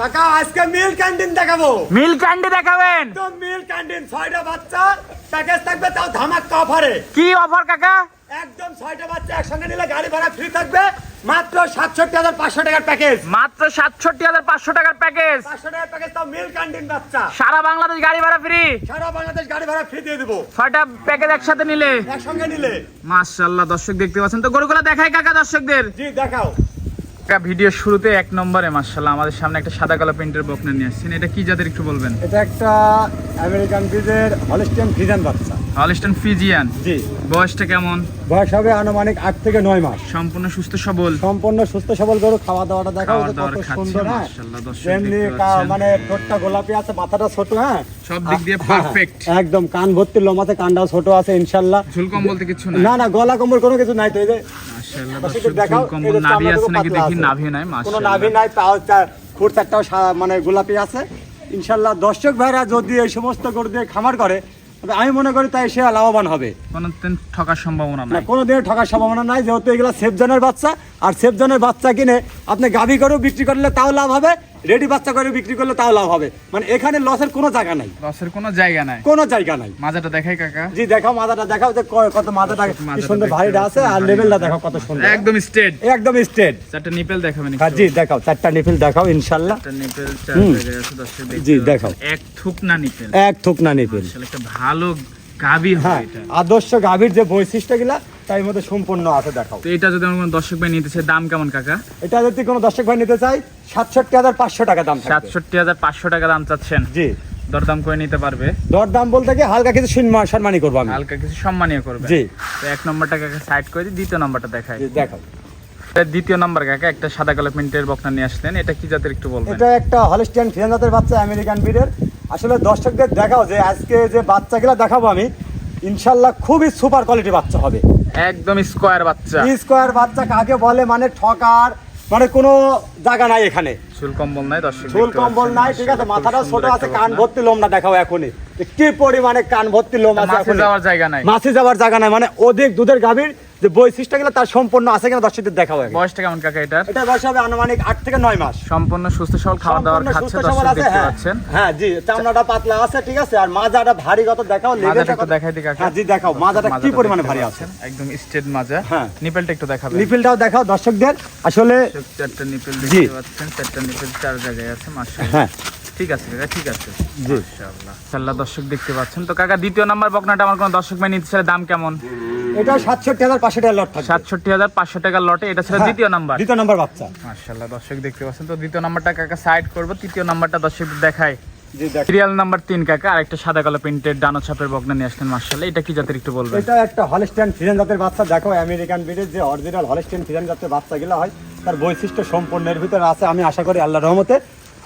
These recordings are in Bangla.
কাকা আজকে মিল ক্যান্টিন দেখাবো। মিল ক্যান্ডি দেখাবেন? একদম মিল ক্যান্টিন ছয়টা বাচ্চা প্যাকেজ থাকবে তাও ধামাক্কা অফারে। কি অফার কাকা? একদম ছয়টা বাচ্চা একসঙ্গে নিলে গাড়ি ভাড়া ফ্রি থাকবে মাত্র সাতষট্টি হাজার পাঁচশো টাকার প্যাকেজ মাত্র সাতষট্টি হাজার পাঁচশো টাকার প্যাকেজ পাঁচশো টাকার প্যাকেজ তাও মিল ক্যান্টিন বাচ্চা। সারা বাংলাদেশ গাড়ি ভাড়া ফ্রি সারা বাংলাদেশ গাড়ি ভাড়া ফ্রি দিয়ে দেবো। ছয়টা প্যাকেজ একসাথে নিলে। একসঙ্গে নিলে। মাশাল্লাহ দর্শক দেখতে পাচ্ছেন। তো গরুগুলো দেখাই কাকা দর্শকদের। জি দেখাও। ভিডিও শুরুতে এক নম্বরে মাশাল্লাহ আমাদের সামনে একটা সাদা কালো প্রিন্টের বকনা নিয়ে আসছেন। এটা কি জাতের একটু বলবেন? এটা একটা আমেরিকান ব্রিজের হলিস্টিয়ান ফ্রিজান বাচ্চা। Holstein Friesian? জি। বয়সটা কেমন? বয়স হবে আনুমানিক আট থেকে নয় মাস। সম্পূর্ণ সুস্থ সবল? সম্পূর্ণ সুস্থ সবল গরু খাওয়া দাওয়াটা দেখাও খাওয়ার কত সুন্দর হ্যাঁ? কা- মানে ঠোঁটটা গোলাপি আছে মাথাটা ছোট হ্যাঁ? সব দিক দিয়ে হ্যাঁ, পারফেক্ট একদম কান ভর্তি লোমাতে কানটাও ছোট আছে ইনশাল্লাহ ঝুলকম বলতে কিছু না না না গলা কম্বল কোনো কিছু নাই তো এই যে মাশাআল্লাহ দর্শক দেখাও, ঝুলকম নাভি আছে নাকি দেখি? নাভি নাই কোনো নাভি নাই পাও চা- খুঁট একটাও মানে গোলাপি আছে। ইনশাল্লাহ দর্শক ভাইরা যদি এই সমস্ত গরু দিয়ে খামার করে আমি মনে করি তাই সে লাভবান হবে। কোনোদিন ঠকার সম্ভাবনা নাই। কোনো দিনের ঠকার সম্ভাবনা নাই যেহেতু এগুলো সেফজনের বাচ্চা। আর সেফজনের বাচ্চা কিনে আপনি গাভি করেও বিক্রি করলে তাও লাভ হবে রেডি বাচ্চা করে বিক্রি করলে তাও লাভ হবে। মানে এখানে লসের কোনো জায়গা নাই। লসের কোনো জায়গা নাই। কোনো জায়গা নাই। মাজাটা দেখাই কাকা। জি দেখাও মাথাটা দেখাও যে কত মাথাটা কি সুন্দর ভারীটা আছে আর লেভেলটা দেখাও কত সুন্দর। একদম স্ট্রেট একদম স্ট্রেট চারটা নিপেল দেখাবেন হ্যাঁ জি দেখাও চারটা নিফিল দেখাও ইনশাল্লাহ। চারটা নিপেল চার জায়গায় আছে দর্শক দেখতে জি, দেখাও। এক থুকনা নিপেল এক থুকনা নিফিল আসলে একটা ভালো গাবি হ্যাঁ হয় এটা। আদর্শ গাভীর যে বৈশিষ্ট্যগুলা তার মধ্যে সম্পূর্ণ আছে দেখাও। তো এটা যদি আমার কোনো দর্শক ভাই নিতে চায় দাম কেমন কাকা? এটা যদি কোনো দর্শক ভাই নিতে চাই সাতষট্টি হাজার পাঁচশো টাকা দাম সাতষট্টি হাজার পাঁচশো টাকা দাম চাচ্ছেন। জি। দরদাম করে নিতে পারবে। দর দাম বলতে কি হালকা কিছু সম্মান সম্মানই করব আমি। হালকা কিছু সম্মানীয় করবে। জি। তো এক নম্বরটা কাকা সাইড করে দিই দ্বিতীয় নম্বরটা দেখাই। দেখাও। দ্বিতীয় নম্বর কাকা একটা সাদা কালো প্রিন্টের বকনা নিয়ে আসলেন। এটা কি জাতের একটু বলবেন? এটা একটা হলিস্টিয়ান ফিয়ান জাতের বাচ্চা আমেরিকান ব্রিডের। আসলে দর্শকদের দেখাও যে আজকে যে বাচ্চাগুলো দেখাবো আমি ইনশাল্লাহ খুবই সুপার কোয়ালিটি বাচ্চা হবে। একদম স্কোয়ার বাচ্চা। স্কোয়ার বাচ্চা কাকে বলে মানে ঠকার মানে কোনো জায়গা নাই এখানে। চুল কম্বল নাই দর্শক চুল কম্বল নাই ঠিক আছে মাথাটা ছোট আছে কান ভর্তি লোম না দেখাও এখনই। কি পরিমাণে কান ভর্তি লোম আছে মাছে। যাওয়ার জায়গা নাই। মাছে যাওয়ার জায়গা নাই মানে অধিক দুধের গাভীর যে বৈশিষ্ট্যগুলো তার সম্পূর্ণ আছে কিনা দর্শকদের আগে। বয়সটা কেমন কাকা এটার? এটা বয়স হবে আনুমানিক আট থেকে নয় মাস। সম্পূর্ণ সুস্থ সবল খাওয়া সম্পূর্ণ খাচ্ছে দর্শক দেখতে হ্যাঁ। পাচ্ছেন। হ্যাঁ জি চামড়াটা পাতলা আছে ঠিক আছে আর মাজাটা ভারী কত দেখাও লেভেলটা কত- দেখাই দিই কাকা। হ্যাঁ জি দেখাও মাজাটা কি পরিমাণে ভারী আছে? একদম স্ট্রেট মাজা। হ্যাঁ। নিপেলটা একটু দেখাবেন। নিফিলটাও দেখাও দর্শকদের আসলে চারটা নিপেল দেখতে পাচ্ছেন চারটা নিপেল চার জায়গায় আছে মাশাআল্লাহ। হ্যাঁ। ঠিক আছে কাকা ঠিক আছে। জি। দর্শক দেখতে পাচ্ছেন। তো কাকা দ্বিতীয় নাম্বার বকনাটা আমার কোন দর্শক ভাই নিতে দাম কেমন? এটা সাতষট্টি হাজার পাঁচশো টাকা লট এটা ছিল হ্যাঁ, দ্বিতীয় নাম্বার। দ্বিতীয় নাম্বার বাচ্চা। মাশাআল্লাহ দর্শক দেখতে পাচ্ছেন। তো দ্বিতীয় নাম্বারটা কাকা সাইড করব তৃতীয় নাম্বারটা দর্শক দেখায়। সিরিয়াল নাম্বার তিন কাকা আরেকটা সাদা কালো প্রিন্টের ডানো ছাপের বকনা নিয়ে আসলেন মার্শাল্লাহ এটা কি জাতের একটু বলবেন? এটা একটা জাতের বাচ্চা। দেখো আমেরিকান ব্রিডের যে অরিজিনাল জাতের বাচ্চাগুলো হয় তার বৈশিষ্ট্য সম্পূর্ণের ভিতরে আছে আমি আশা করি আল্লাহ রহমতে।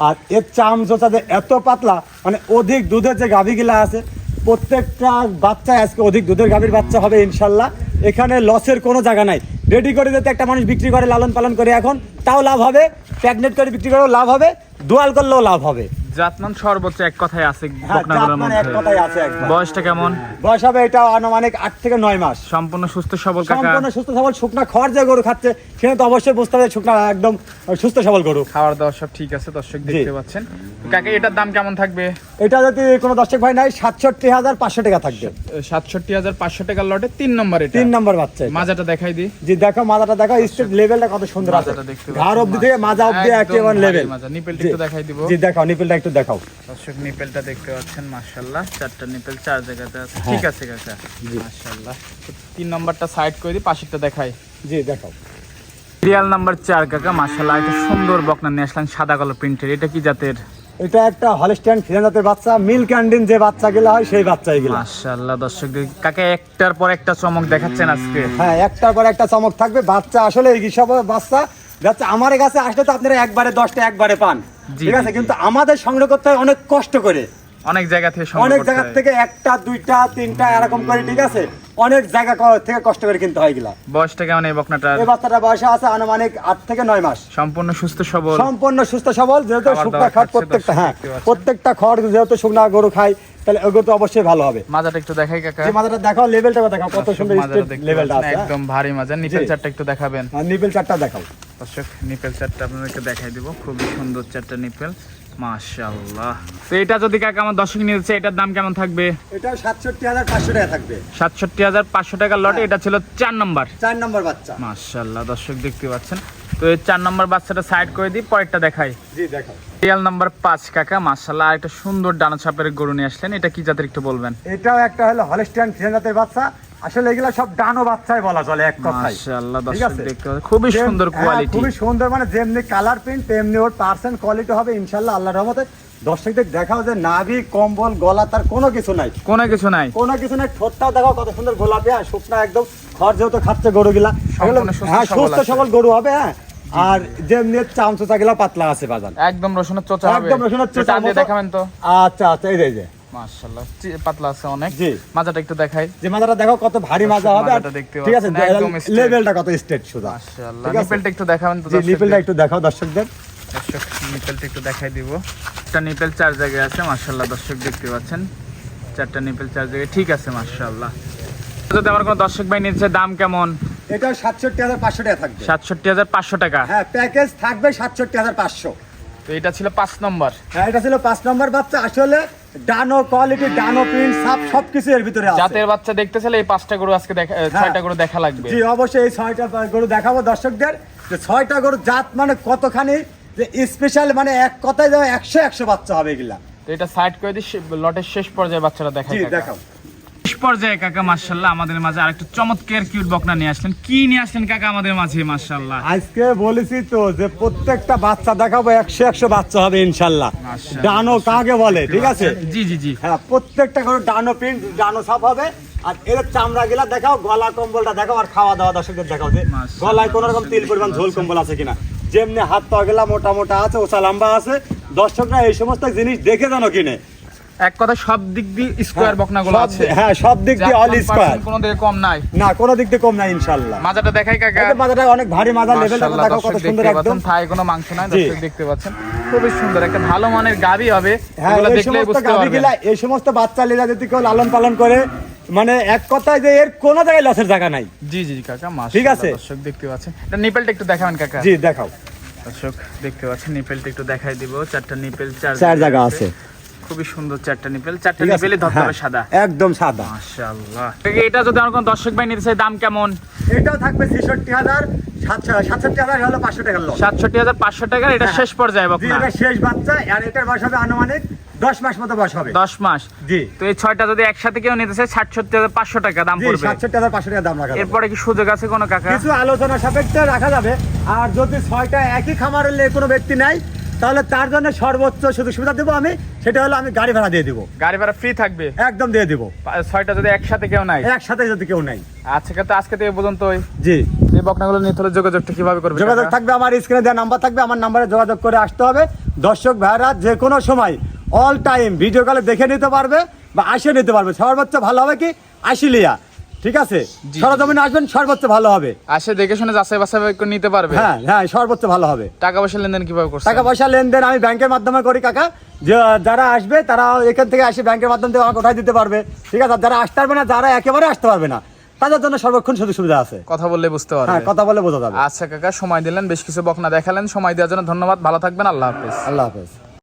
আর এর চাম জোচা যে এত পাতলা মানে অধিক দুধের যে গাভীগুলা আছে, প্রত্যেকটা বাচ্চা আজকে অধিক দুধের গাভীর বাচ্চা হবে ইনশাল্লাহ। এখানে লসের কোনো জায়গা নাই। রেডি করে দিতে একটা মানুষ বিক্রি করে, লালন পালন করে এখন, তাও লাভ হবে। প্যাগনেট করে বিক্রি করেও লাভ হবে, দোয়াল করলেও লাভ হবে। জাতমান সর্বোচ্চ এক কথায় আছে হ্যাঁ বকনাগুলোর এক আছে বয়সটা কেমন? বয়স হবে এটা আনুমানিক আট থেকে নয় মাস। সম্পূর্ণ সুস্থ সবল কাকা। সম্পূর্ণ সুস্থ সবল শুকনা খাওয়ার যে গরু খাচ্ছে সেখানে তো অবশ্যই বুঝতে হবে শুকনা একদম সুস্থ সবল গরু। খাওয়ার দাওয়ার সব ঠিক আছে দর্শক দেখতে পাচ্ছেন। কাকা এটার দাম কেমন থাকবে? এটা যদি কোনো দর্শক ভাই নাই সাতষট্টি হাজার পাঁচশো টাকা থাকবে। সাতষট্টি হাজার পাঁচশো টাকার লটে তিন নম্বর এটা। তিন নম্বর বাচ্চা মাজাটা দেখাই দি। জি দেখো মাজাটা দেখো স্টেট লেভেলটা কত সুন্দর আছে। মাজাটা দেখতে ঘাড় অব্দি থেকে মাজা একদম একেবারে লেভেল মাজা। নিপেলটা একটু দেখাই দিব। জি দেখাও নিপিলটা একটু দেখাও। দর্শক নিপেলটা দেখতে পাচ্ছেন চারটা নিপেল চার জায়গাতে আছে। হ্যাঁ। ঠিক আছে কাকা। তিন নম্বরটা সাইড করে দিই পাশেরটা দেখাই। জি দেখাও। সিরিয়াল নাম্বার চার কাকা। একটা সুন্দর বকনা নিয়ে আসলেন সাদা কালো প্রিন্টের। এটা কি জাতের? এটা একটা হলিস্টিয়ান ফিরেন জাতের বাচ্চা। মিল ক্যান্ডিন যে বাচ্চা বাচ্চাগুলো হয় সেই বাচ্চা এগুলো মাশাল্লাহ দর্শক কাকা একটার পর একটা চমক দেখাচ্ছেন আজকে। হ্যাঁ একটার পর একটা চমক থাকবে। বাচ্চা আসলে এই সব বাচ্চা যাচ্ছে আমার কাছে আসলে তো আপনারা একবারে দশটা একবারে পান। ঠিক আছে? কিন্তু আমাদের সংগ্রহ করতে হয় অনেক কষ্ট করে। অনেক জায়গা থেকে অনেক জায়গা থেকে একটা দুইটা তিনটা এরকম করে ঠিক আছে? অনেক জায়গা থেকে কষ্ট করে কিনতে হয় গিলা বয়সটা কেমন এই বকনাটার এই বাচ্চাটা বয়সে আছে আনুমানিক আট থেকে নয় মাস। সম্পূর্ণ সুস্থ সবল। সম্পূর্ণ সুস্থ সবল যেহেতু শুকনা খাট প্রত্যেকটা হ্যাঁ প্রত্যেকটা খড় যেহেতু শুকনা গরু খায় তাহলে ওগুলো তো অবশ্যই ভালো হবে। মাজাটা একটু দেখাই কাকা। যে মাথাটা দেখাও লেভেলটা দেখাও কত সুন্দর মাজাটা লেভেলটা আছে হ্যাঁ? একদম ভারী মাজা নিপেল। চারটা একটু দেখাবেন। আর নিপেল চারটা দেখাও। দর্শক নিপেল চারটা আপনাদেরকে দেখাই দিব। খুবই সুন্দর চারটা নিপেল মাশাআল্লাহ। তো এটা যদি কাকা আমার দর্শক নিয়েছে এটার দাম কেমন থাকবে? এটাও সাতষট্টি টাকা থাকবে। সাতষট্টি হাজার পাঁচশো টাকার লটে এটা ছিল চার নম্বর। চার নম্বর বাচ্চা। মাশাআল্লাহ দর্শক দেখতে পাচ্ছেন। তো এই চার নম্বর বাচ্চাটা সাইড করে দিই পরেরটা দেখাই। জি দেখো রিয়াল নাম্বার পাঁচ কাকা মাশাআল্লাহ আর একটা সুন্দর ডানা ছাপের গরু নিয়ে আসলেন। এটা কি জাতের একটু বলবেন? এটাও একটা হলো ফ্রিজিয়ান জাতের বাচ্চা। আসলে এগুলা সব ডানো বাচ্চাই বলা চলে এক কথায়। মাশাআল্লাহ দর্শক? খুবই সুন্দর হ্যাঁ, কোয়ালিটি খুবই সুন্দর মানে যেমনি কালার প্রিন্ট তেমনি ওর পার্সেন্ট কোয়ালিটি হবে ইনশাল্লাহ আল্লাহর রহমতে। দর্শকদের দেখাও যে নাভি কম্বল গলা তার কোনো কিছু নাই। কোনো কিছু নাই। কোনো কিছু নাই ঠোঁটটাও দেখাও কত সুন্দর গোলাপি হ্যাঁ শুকনা একদম। খড় যেহেতু খাচ্ছে গরুগুলা হ্যাঁ সুস্থ সবল গরু হবে হ্যাঁ। আর যেমনি চামচোচা গুলা পাতলা আছে বাজান একদম রসুনের চোচা একদম রসুনের মতো। দেখাবেন তো। আচ্ছা আচ্ছা এই যে। মাশাআল্লাহ। পাতলা আছে অনেক। মাজাটা একটু দেখাই। যে মাজাটা দেখো কত ভারী মাজা হবে। দেখতে ঠিক আছে একদম লেভেলটা কত স্ট্রেট সুদা মাশাআল্লাহ ঠিক একটু দেখাবেন তো জি একটু দেখাও দর্শকদের। দর্শক নিপেলটা একটু দেখাই দিব। একটা নিপেল চার জায়গায় আছে মাশাআল্লাহ দর্শক দেখতে পাচ্ছেন। চারটা নিপেল চার জায়গায় ঠিক আছে মাশাআল্লাহ। যদি আমার কোনো দর্শক ভাই নিচ্ছে দাম কেমন? এটা সাতষট্টি হাজার পাঁচশো টাকা থাকবে। সাতষট্টি হাজার পাঁচশো টাকা। হ্যাঁ প্যাকেজ থাকবে সাতষট্টি হাজার পাঁচশো। তো এটা ছিল পাঁচ নম্বর। হ্যাঁ এটা ছিল পাঁচ নম্বর বাচ্চা আসলে ডানো কোয়ালিটি ডানো প্রিন্ট সব সবকিছু এর ভিতরে আছে। জাতের বাচ্চা দেখতে চাইলে এই পাঁচটা গরু আজকে দেখা হ্যাঁ। ছয়টা গরু দেখা লাগবে। জি অবশ্যই এই ছয়টা গরু দেখাবো দর্শকদের। যে ছয়টা গরু জাত মানে কতখানি যে স্পেশাল মানে এক কথায় যাবে একশো একশো বাচ্চা হবে এগুলা। তো এটা সাইড করে দিই লটের শেষ পর্যায়ে বাচ্চারা দেখা। দেখাও। পর্যায়ে কাকা মাশাআল্লাহ আমাদের মাঝে আরেকটা চমৎকার কিউট বকনা নিয়ে আসলেন। কি নিয়ে আসলেন কাকা আমাদের মাঝে মাশাআল্লাহ? আজকে বলেছি তো যে প্রত্যেকটা বাচ্চা দেখাবো একশো একশো বাচ্চা হবে ইনশাল্লাহ। ডানো কাকে বলে ঠিক আছে? জি জি জি। হ্যাঁ প্রত্যেকটা গরু ডানো প্রিন্ট ডানো সাপ হবে। আর এর চামড়া গিলা দেখাও গলা কম্বলটা দেখাও আর খাওয়া দাওয়া দর্শকদের দেখাও যে গলায় কোন রকম তিল পরিমাণ ঝোল কম্বল আছে কিনা। যেমনি হাত পা গেলা মোটা মোটা আছে ওসা লম্বা আছে দর্শকরা এই সমস্ত জিনিস দেখে জানো কিনে। এক কথা সব দিক দিয়ে স্কোয়ার বকনাগুলো সব আছে। হ্যাঁ সব দিক দিয়ে অল স্কোয়ার কোনো দিকে কম নাই। না কোনো দিক দিয়ে কম না ইনশাল্লাহ। মাজাটা দেখাই কাকা। মাথাটা অনেক ভারী মাথা লেভেলটা দেখো কত সুন্দর একদম। থাই কোনো মাংস নাই দর্শক দেখতে পাচ্ছেন। খুবই সুন্দর একটা ভালো মানের গাবি হবে। হ্যাঁ এগুলো দেখলে বুঝতে পারবেন। এই সমস্ত বাচ্চা লীলা যদি কেউ লালন পালন করে মানে এক কথায় যে এর কোনো জায়গায় লসের জায়গা নাই। জি জি জি কাকা মাশাআল্লাহ ঠিক আছে। দর্শক দেখতে পাচ্ছেন। এটা নিপেলটা একটু দেখাবেন কাকা। জি দেখাও। দর্শক দেখতে পাচ্ছেন নিপেলটা একটু দেখাই দিব। চারটা নিপেল চার চার জায়গা আছে। খুবই সুন্দর চারটা নিপেল। চারটা নিপেলই ধরতে হবে হ্যাঁ, সাদা। একদম সাদা। মাশাআল্লাহ। এটা যদি আমার কোনো দর্শক ভাই নিতে চায় দাম কেমন? এটাও থাকবে ছেষট্টি হাজার সাতষট্টি হাজার হলো পাঁচশো টাকার লস সাতষট্টি হাজার পাঁচশো টাকার এটা হ্যাঁ। শেষ পর্যায়ে জি বকনা এটা শেষ বাচ্চা আর এটার বয়স হবে আনুমানিক দশ মাস মতো বয়স হবে। দশ মাস? জি। তো এই ছয়টা যদি একসাথে কেউ নিতে চায় ষাটষট্টি হাজার পাঁচশো টাকা দাম জি পড়বে। সাতষট্টি হাজার পাঁচশো টাকা দাম রাখা। এরপরে কি সুযোগ আছে কোনো কাকা? কিছু আলোচনা সাপেক্ষে রাখা যাবে। আর যদি ছয়টা একই খামারের কোনো ব্যক্তি নাই তাহলে তার জন্য সর্বোচ্চ সুযোগ সুবিধা দেবো আমি। সেটা হলো আমি গাড়ি ভাড়া দিয়ে দিব। গাড়ি ভাড়া ফ্রি থাকবে? একদম দিয়ে দিব। ছয়টা যদি একসাথে কেউ নাই একসাথে যদি কেউ নাই আচ্ছা তো আজকে থেকে পর্যন্ত ওই জি। এই বকনাগুলো নিতে হলে যোগাযোগটা কীভাবে করবে যোগাযোগ থাকবে আমার স্ক্রিনে দেওয়া নাম্বার থাকবে আমার নাম্বারে যোগাযোগ করে আসতে হবে। দর্শক ভাইরা যে কোনো সময় অল টাইম ভিডিও কলে দেখে নিতে পারবে বা আসে নিতে পারবে। সর্বোচ্চ ভালো হবে কি? আশিলিয়া ঠিক আছে। সরজমিনে আসবেন সর্বোচ্চ ভালো হবে। আসে দেখে শুনে যাচাই বাছাই করে নিতে পারবে। হ্যাঁ হ্যাঁ সর্বোচ্চ ভালো হবে। টাকা পয়সা লেনদেন কীভাবে করছে টাকা পয়সা লেনদেন আমি ব্যাংকের মাধ্যমে করি কাকা। যারা আসবে তারা এখান থেকে আসে ব্যাংকের মাধ্যমে থেকে আমাকে উঠাই দিতে পারবে। ঠিক আছে? যারা আসতে পারবে না যারা একেবারে আসতে পারবে না তাদের জন্য সর্বক্ষণ সুযোগ সুবিধা আছে। কথা বললে বুঝতে হ্যাঁ কথা বলে বোঝা যাবে। আচ্ছা কাকা সময় দিলেন বেশ কিছু বকনা দেখালেন। সময় দেওয়ার জন্য ধন্যবাদ। ভালো থাকবেন। আল্লাহ হাফেজ। আল্লাহ হাফেজ।